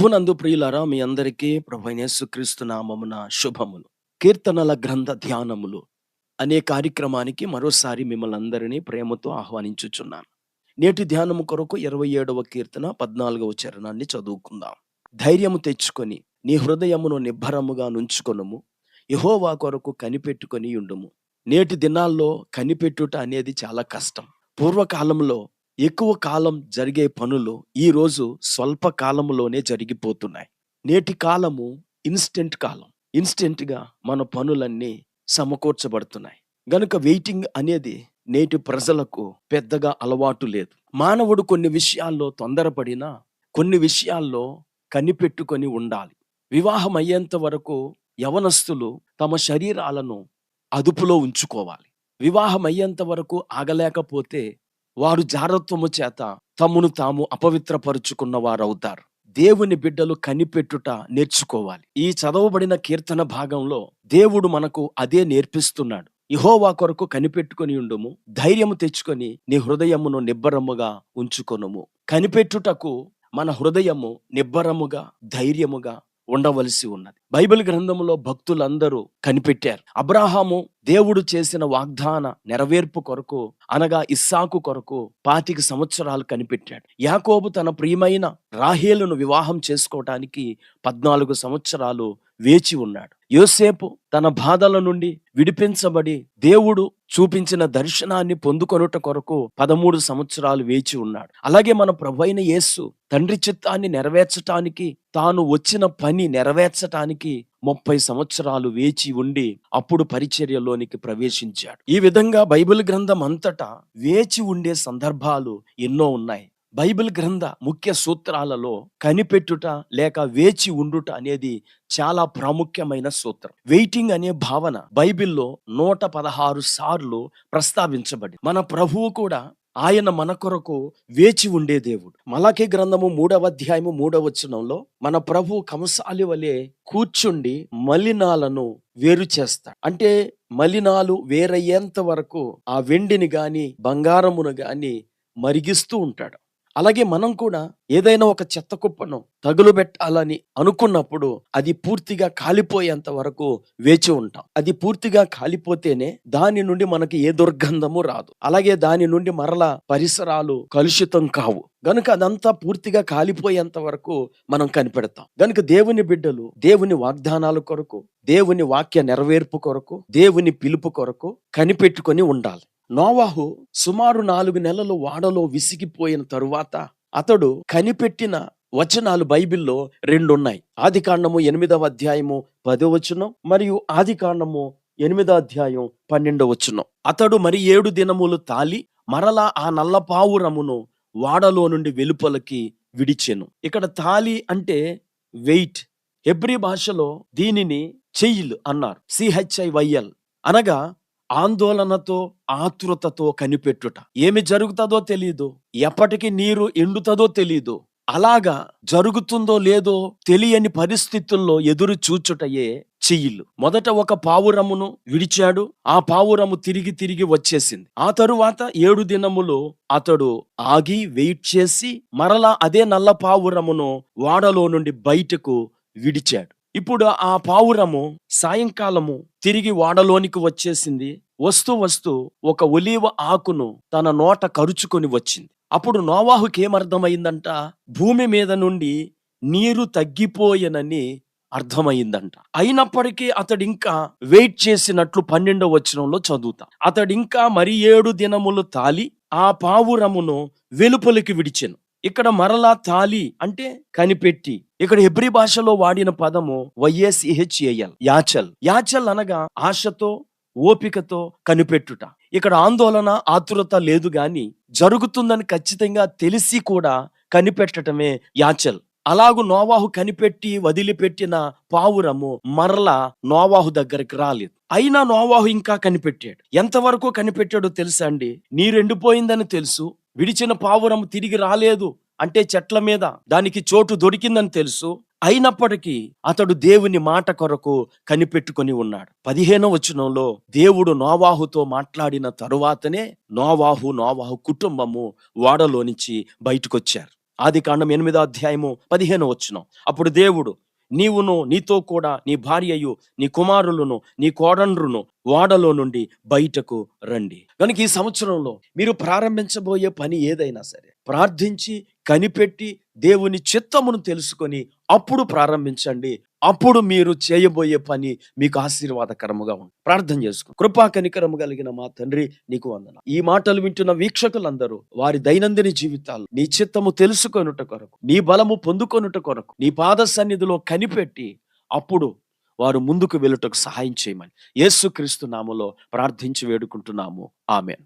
ప్రభునందు ప్రియులారా మీ అందరికీ ప్రభు యేసుక్రీస్తు నామమున శుభములు. కీర్తనల గ్రంథ ధ్యానములు అనే కార్యక్రమానికి మరోసారి మిమ్మల్ని అందరినీ ప్రేమతో ఆహ్వానించుచున్నాను. నేటి ధ్యానము కొరకు ఇరవై ఏడవ కీర్తన పద్నాలుగవ చరణాన్ని చదువుకుందాం. ధైర్యము తెచ్చుకొని నీ హృదయమును నిబ్బరముగా నుంచుకొనుము. యహోవా కొరకు కనిపెట్టుకొని ఉండుము. నేటి దినాల్లో కనిపెట్టుట అనేది చాలా కష్టం. పూర్వకాలంలో ఎక్కువ కాలం జరిగే పనులు ఈరోజు స్వల్ప కాలంలోనే జరిగిపోతున్నాయి. నేటి కాలము ఇన్స్టెంట్ కాలం. ఇన్స్టెంట్గా మన పనులన్నీ సమకూర్చబడుతున్నాయి. గనుక వెయిటింగ్ అనేది నేటి ప్రజలకు పెద్దగా అలవాటు లేదు. మానవుడు కొన్ని విషయాల్లో తొందరపడినా కొన్ని విషయాల్లో కనిపెట్టుకొని ఉండాలి. వివాహం అయ్యేంత వరకు యవనస్తులు తమ శరీరాలను అదుపులో ఉంచుకోవాలి. వివాహం అయ్యేంత వరకు ఆగలేకపోతే వారు జారత్వము చేత తమను తాము అపవిత్రపరుచుకున్న వారవుతారు దేవుని బిడ్డలు కనిపెట్టుట నేర్చుకోవాలి. ఈ చదవబడిన కీర్తన భాగంలో దేవుడు మనకు అదే నేర్పిస్తున్నాడు. ఇహోవా కొరకు కనిపెట్టుకొని ఉండుము ధైర్యము తెచ్చుకొని నీ హృదయమును నిబ్బరముగా ఉంచుకొనుము. కనిపెట్టుటకు మన హృదయము నిబ్బరముగా ధైర్యముగా ఉండవలసి ఉన్నది. బైబిల్ గ్రంథంలో భక్తులందరూ కనిపెట్టారు. అబ్రాహాము దేవుడు చేసిన వాగ్దాన నెరవేర్పు కొరకు అనగా ఇస్సాకు కొరకు పాతిక సంవత్సరాలు కనిపెట్టాడు. యాకోబు తన ప్రియమైన రాహేలును వివాహం చేసుకోవటానికి పద్నాలుగు సంవత్సరాలు వేచి ఉన్నాడు. యోసేపు తన బాధల నుండి విడిపించబడి దేవుడు చూపించిన దర్శనాన్ని పొందుకొనుట కొరకు పదమూడు సంవత్సరాలు వేచి ఉన్నాడు. అలాగే మన ప్రభైన యేసు తండ్రి చిత్తాన్ని నెరవేర్చటానికి తాను వచ్చిన పని నెరవేర్చటానికి ముప్పై సంవత్సరాలు వేచి ఉండి అప్పుడు పరిచర్యలోనికి ప్రవేశించాడు. ఈ విధంగా బైబిల్ గ్రంథం అంతటా వేచి ఉండే సందర్భాలు ఎన్నో ఉన్నాయి. బైబిల్ గ్రంథ ముఖ్య సూత్రాలలో కనిపెట్టుట లేక వేచి ఉండుట అనేది చాలా ప్రాముఖ్యమైన సూత్రం. వెయిటింగ్ అనే భావన బైబిల్లో నూట పదహారు సార్లు ప్రస్తావించబడి మన ప్రభువు కూడా ఆయన మన కొరకు వేచి ఉండే దేవుడు. మలాకి గ్రంథము మూడవ అధ్యాయము మూడవ వచనంలో మన ప్రభు కంసాలి వలె కూర్చుండి మలినాలను వేరు చేస్తాడు. అంటే మలినాలు వేరయ్యేంత వరకు ఆ వెండిని గాని బంగారమును గాని మరిగిస్తూ ఉంటాడు. అలాగే మనం కూడా ఏదైనా ఒక చెత్త కుప్పను తగులు పెట్టాలని అనుకున్నప్పుడు అది పూర్తిగా కాలిపోయేంత వరకు వేచి ఉంటాం. అది పూర్తిగా కాలిపోతేనే దాని నుండి మనకి ఏ దుర్గంధము రాదు. అలాగే దాని నుండి మరలా పరిసరాలు కలుషితం కావు. గనుక అదంతా పూర్తిగా కాలిపోయేంత వరకు మనం కనిపెడతాం. గనుక దేవుని బిడ్డలు దేవుని వాగ్దానాల కొరకు దేవుని వాక్య నెరవేర్పు కొరకు దేవుని పిలుపు కొరకు కనిపెట్టుకొని ఉండాలి. నోవాహు సుమారు నాలుగు నెలలు వాడలో విసిగిపోయిన తరువాత అతడు కనిపెట్టిన వచనాలు బైబిల్లో రెండు ఉన్నాయి ఆది కాండము ఎనిమిదవ అధ్యాయము పదో వచనం మరియు ఆది కాండము ఎనిమిదో అధ్యాయం పన్నెండో వచనం. అతడు మరి ఏడు దినములు తాలి మరలా ఆ నల్లపావురమును వాడలో నుండి వెలుపలకి విడిచెను. ఇక్కడ తాలి అంటే వెయిట్. హెబ్రి భాషలో దీనిని చెయ్యిల్ అన్నారు. సిహెచ్ఐ వైఎల్ అనగా ఆందోళనతో ఆతురతతో కనిపెట్టుట. ఏమి జరుగుతుందో తెలియదు ఎప్పటికి నీరు ఎండుతుందో తెలియదు అలాగా జరుగుతుందో లేదో తెలియని పరిస్థితుల్లో ఎదురు చూచుటయే చెయ్యిలు మొదట ఒక పావురమును విడిచాడు. ఆ పావురము తిరిగి తిరిగి వచ్చేసింది. ఆ తరువాత ఏడు దినములు అతడు ఆగి వెయిట్ చేసి మరలా అదే నల్ల పావురమును వాడలో నుండి బయటకు విడిచాడు. ఇప్పుడు ఆ పావురము సాయంకాలము తిరిగి వాడలోనికి వచ్చేసింది. వస్తూ వస్తూ ఒక ఒలీవ ఆకును తన నోట కరుచుకొని వచ్చింది. అప్పుడు నోవాహుకి ఏమర్థమైందంట భూమి మీద నుండి నీరు తగ్గిపోయనని అర్థమైందంట. అయినప్పటికీ అతడు ఇంకా వెయిట్ చేసినట్లు పన్నెండవ వచనంలో చదువుతా. అతడు ఇంకా మరి ఏడు దినములు తాలి ఆ పావురమును వెలుపలికి విడిచెను. ఇక్కడ మరలా తాలి అంటే కనిపెట్టి. ఇక్కడ హెబ్రి భాషలో వాడిన పదము వైఎస్ఈహెచ్ఏఎల్ యాచల్. యాచల్ అనగా ఆశతో ఓపికతో కనిపెట్టుట. ఇక్కడ ఆందోళన ఆతురత లేదు గాని జరుగుతుందని ఖచ్చితంగా తెలిసి కూడా కనిపెట్టటమే యాచల్. అలాగు నోవాహు కనిపెట్టి వదిలిపెట్టిన పావురము మరలా నోవాహు దగ్గరికి రాలేదు. అయినా నోవాహు ఇంకా కనిపెట్టాడు. ఎంతవరకు కనిపెట్టాడో తెలుసా అండి? నీరెండిపోయిందని తెలుసు విడిచిన పావురము తిరిగి రాలేదు అంటే చెట్ల మీద దానికి చోటు దొరికిందని తెలుసు. అయినప్పటికీ అతడు దేవుని మాట కొరకు కనిపెట్టుకొని ఉన్నాడు. పదిహేనో వచనంలో దేవుడు నోవాహుతో మాట్లాడిన తరువాతనే నోవాహు నోవాహు కుటుంబము ఓడలో నుంచి బయటకొచ్చారు. ఆది కాండం ఎనిమిదో అధ్యాయము పదిహేను వచ్చును అప్పుడు దేవుడు నీవును నీతో కూడా నీ భార్యయు నీ కుమారులను నీ కోడండ్రును వాడలో నుండి బయటకు రండి. కనుక ఈ సంవత్సరంలో మీరు ప్రారంభించబోయే పని ఏదైనా సరే ప్రార్థించి కనిపెట్టి దేవుని చిత్తమును తెలుసుకొని అప్పుడు ప్రారంభించండి. అప్పుడు మీరు చేయబోయే పని మీకు ఆశీర్వాదకరముగా ఉంది ప్రార్థన చేసుకో. కృపా కనికరము కలిగిన మా తండ్రి నీకు వందన ఈ మాటలు వింటున్న వీక్షకులందరూ వారి దైనందిన జీవితాలు నీ చిత్తము తెలుసుకొనుట కొరకు నీ బలము పొందుకొనుట కొరకు నీ పాద సన్నిధిలో కనిపెట్టి అప్పుడు వారు ముందుకు వెళ్ళుటకు సహాయం చేయమని యేసుక్రీస్తు నామలో ప్రార్థించి వేడుకుంటున్నాము. ఆమె